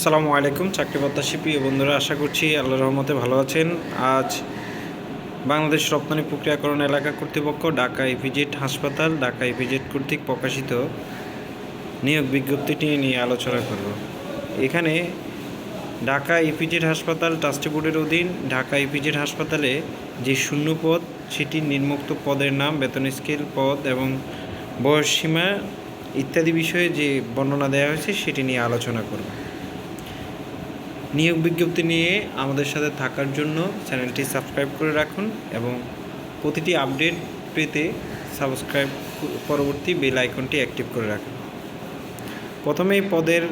সালামু আলাইকুম, চাকরি প্রত্যাশী প্রিয় বন্ধুরা, আশা করছি আল্লাহ রহমতে ভালো আছেন। আজ বাংলাদেশ রপ্তানি প্রক্রিয়াকরণ এলাকা কর্তৃপক্ষ ঢাকা ইপিজেড হাসপাতাল, ঢাকা ইপিজেড কর্তৃক প্রকাশিত নিয়োগ বিজ্ঞপ্তিটি নিয়ে আলোচনা করব। এখানে ঢাকা ইপিজেড হাসপাতাল ট্রাস্টি বোর্ডের অধীন ঢাকা ইপিজেড হাসপাতালে যে শূন্য পদ, সেটি নির্মুক্ত পদের নাম, বেতন স্কেল পদ এবং বয়স সীমা ইত্যাদি বিষয়ে যে বর্ণনা দেওয়া হয়েছে, সেটি নিয়ে আলোচনা করব। নিয়োগ বিজ্ঞপ্তি নিয়ে আমাদের সাথে থাকার জন্য চ্যানেলটি সাবস্ক্রাইব করে রাখুন এবং প্রতিটি আপডেট পেতে সাবস্ক্রাইব পরবর্তী বেল আইকনটি অ্যাক্টিভ করে রাখুন। প্রথমেই পদের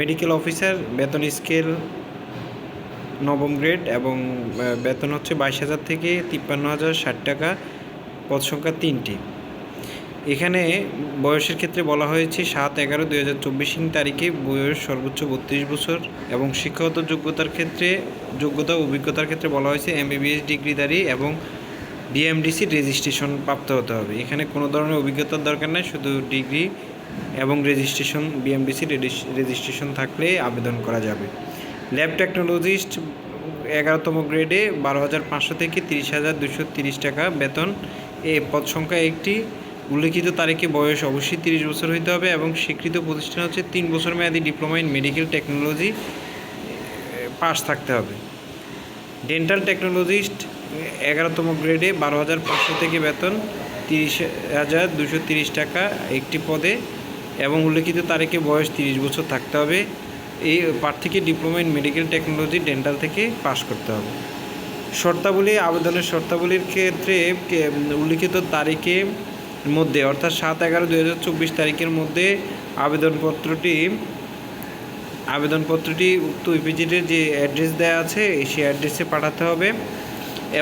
মেডিকেল অফিসার বেতন স্কেল নবম গ্রেড এবং বেতন হচ্ছে বাইশ হাজার থেকে তিপ্পান্ন হাজার ষাট টাকা, পদ সংখ্যা তিনটি। এখানে বয়সের ক্ষেত্রে বলা হয়েছে সাত এগারো দুই হাজার চব্বিশ তারিখে বয়স সর্বোচ্চ বত্রিশ বছর এবং শিক্ষাগত যোগ্যতার ক্ষেত্রে, যোগ্যতা অভিজ্ঞতার ক্ষেত্রে বলা হয়েছে এমবিবিএস ডিগ্রিধারী এবং ডিএমডিসি রেজিস্ট্রেশন প্রাপ্ত হতে হবে। এখানে কোনো ধরনের অভিজ্ঞতার দরকার নেই, শুধু ডিগ্রি এবং রেজিস্ট্রেশন বিএমডিসি রেজিস্ট্রেশন থাকলে আবেদন করা যাবে। ল্যাব টেকনোলজিস্ট এগারোতম গ্রেডে বারো হাজার পাঁচশো থেকে তিরিশ হাজার দুশো তিরিশ টাকা বেতন। এ পদ সংখ্যা একটি। উল্লেখিত তারিখে বয়স অবশ্যই তিরিশ বছর হইতে হবে এবং স্বীকৃত প্রতিষ্ঠান হচ্ছে তিন বছর মেয়াদি diploma in medical technology pass থাকতে হবে। ডেন্টাল টেকনোলজিস্ট এগারোতম গ্রেডে বারো হাজার পাঁচশো থেকে বেতন, তিরিশ হাজার দুশো তিরিশ টাকা একটি পদে এবং উল্লেখিত তারিখে বয়স তিরিশ বছর থাকতে হবে। এই প্রার্থীকে diploma in medical technology dental থেকে পাস করতে হবে। শর্তাবলী, আবেদনের শর্তাবলীর ক্ষেত্রে উল্লিখিত তারিখে মধ্যে, অর্থাৎ সাত এগারো দুই হাজার চব্বিশ তারিখের মধ্যে আবেদনপত্রটি আবেদনপত্রটি উক্ত ইপিজিটের যে অ্যাড্রেস দেওয়া আছে, সেই অ্যাড্রেসে পাঠাতে হবে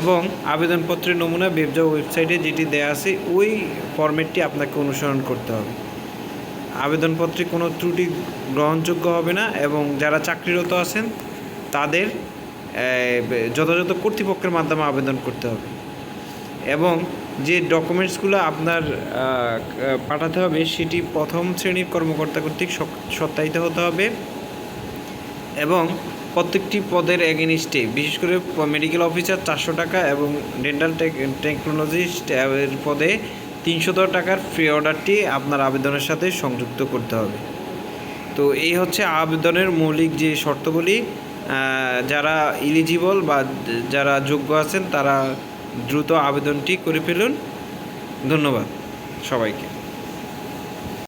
এবং আবেদনপত্রের নমুনা বেবজা ওয়েবসাইটে যেটি দেওয়া আছে, ওই ফরম্যাটটি আপনাকে অনুসরণ করতে হবে। আবেদনপত্রে কোনো ত্রুটি গ্রহণযোগ্য হবে না এবং যারা চাকরিরত আছেন, তাদের যথাযথ কর্তৃপক্ষের মাধ্যমে আবেদন করতে হবে। এবং যে ডকুমেন্টসগুলো আপনার পাঠাতে হবে সেটি প্রথম শ্রেণির কর্মকর্তা কর্তৃক সত্যায়িত হতে হবে এবং প্রত্যেকটি পদের এগেনিস্টে বিশেষ করে মেডিকেল অফিসার চারশো টাকা এবং ডেন্টাল টেকনোলজিস্ট এর পদে তিনশো টাকার ফ্রি অর্ডারটি আপনার আবেদনের সাথে সংযুক্ত করতে হবে। তো এই হচ্ছে আবেদনের মৌলিক যে শর্তগুলি যারা ইলিজিবল বা যারা যোগ্য আছেন তারা দ্রুত আবেদনটি করে ফেলুন। ধন্যবাদ সবাইকে।